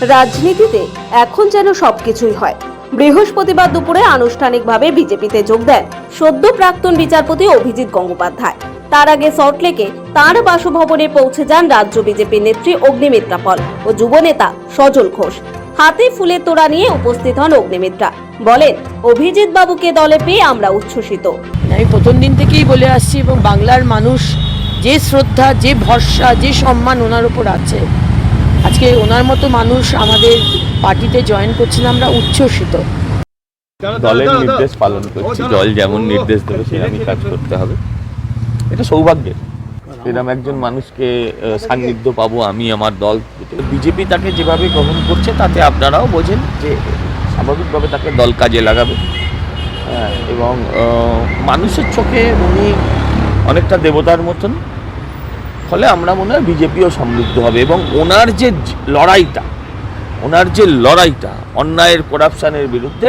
রাজনীতিতে এখন যেন সবকিছুই হয়। বৃহস্পতিবার দুপুরে আনুষ্ঠানিকভাবে বিজেপিতে যোগ দেন সদ্য প্রাক্তন বিচারপতি অভিজিৎ গঙ্গোপাধ্যায়। তার আগে সল্টলেকে তাঁর বাসভবনে পৌঁছে যান রাজ্য বিজেপি নেত্রী অগ্নিমিত্রা পল ও যুবনেতা সজল ঘোষ। হাতে ফুলের তোড়া নিয়ে উপস্থিত হন অগ্নিমিত্রা। বলেন, অভিজিৎ বাবুকে দলে পেয়ে আমরা উচ্ছ্বসিত। আমি প্রথম দিন থেকেই বলে আসছি এবং বাংলার মানুষ যে শ্রদ্ধা, যে ভরসা, যে সম্মান ওনার উপর আছে আজকে ওনার মতো মানুষ আমাদের পার্টিতে জয়েন করছেন আমরা উচ্ছ্বসিত। দলের নির্দেশ পালন করছি দল যেমন নির্দেশ দেবে সেরকমই কাজ করতে হবে। এটা সৌভাগ্যের। এরকম একজন মানুষকে সান্নিধ্য পাবো আমি আমার দল। বিজেপি তাকে যেভাবে গ্রহণ করছে তাতে আপনারাও বোঝেন যে স্বাভাবিকভাবে তাকে দল কাজে লাগাবে। হ্যাঁ, এবং মানুষের চোখে উনি অনেকটা দেবতার মতন। ফলে আমরা মনে হয় বিজেপিও সমৃদ্ধ হবে এবং ওনার যে লড়াইটা, ওনার যে লড়াইটা, অন্যায়ের করাপশনের বিরুদ্ধে,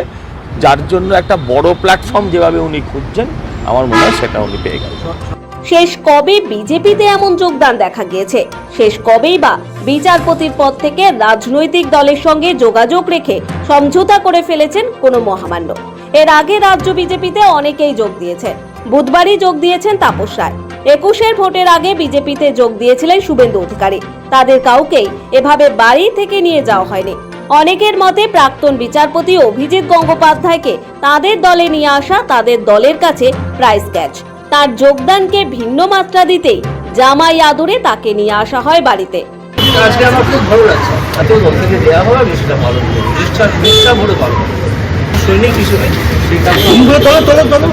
যার জন্য একটা বড় প্ল্যাটফর্ম যেভাবে উনি খুঁজছেন, আমার মনে হয় সেটা উনি পেয়ে গেলেন। শেষ কবে বিজেপিতে এমন যোগদান দেখা গিয়েছে? শেষ কবেই বা বিচারপতির পদ থেকে রাজনৈতিক দলের সঙ্গে যোগাযোগ রেখে সমঝোতা করে ফেলেছেন কোনো মহামান্য। এর আগে রাজ্য বিজেপিতে অনেকেই যোগ দিয়েছেন বুধবারই যোগ দিয়েছেন তাপস রায়। একুশের ভোটের আগে বিজেপিতে যোগ দিয়েছিলেন শুভেন্দু অধিকারী। তাদের কাউকেই এভাবে বাড়ি থেকে নিয়ে যাওয়া হয়নি। অনেকের মতে প্রাক্তন বিচারপতি অভিজিৎ গঙ্গোপাধ্যায়কে তাদের দলে নিয়ে আসা তাদের দলের কাছে প্রাইস ক্যাচ তার যোগদানকে ভিন্ন মাত্রা দিতেই জামাই আদরে তাকে নিয়ে আসা হয় বাড়িতে। আজকে আমার খুব ভালো লাগছে। এত দল থেকে দেওয়া হবে আমি সেটা পালন করব। নিষ্ঠা নিষ্ঠা ভরে পালন করব। সৈনিক হিসেবে। তোলো তোলো তোলো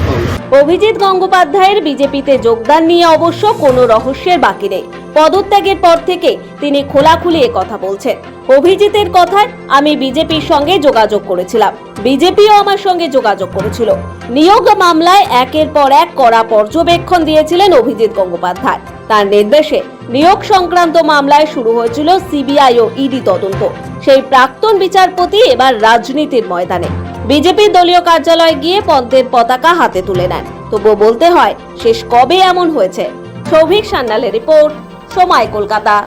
অভিজিৎ গঙ্গোপাধ্যায়ের বিজেপিতে যোগদান নিয়ে অবশ্য কোনো রহস্যের বাকি নেই। পদত্যাগের পর থেকে তিনি খোলাখুলি কথা বলছেন। অভিজিতের কথায় আমি বিজেপির সঙ্গে যোগাযোগ করেছিলাম। বিজেপিও আমার সঙ্গে যোগাযোগ করেছিল। নিয়োগ মামলায় একের পর এক কড়া পর্যবেক্ষণ দিয়েছিলেন অভিজিৎ গঙ্গোপাধ্যায়। তার নির্দেশে নিয়োগ সংক্রান্ত মামলায় শুরু হয়েছিল সিবিআই ও ইডি তদন্ত। সেই প্রাক্তন বিচারপতি এবার রাজনীতির ময়দানে। বিজেপির দলীয় কার্যালয়ে গিয়ে পদ্মের পতাকা হাতে তুলে নেন। তবুও বলতে হয়, শেষ কবে এমন হয়েছে? সৌভিক সান্যালের রিপোর্ট, সময় কলকাতা।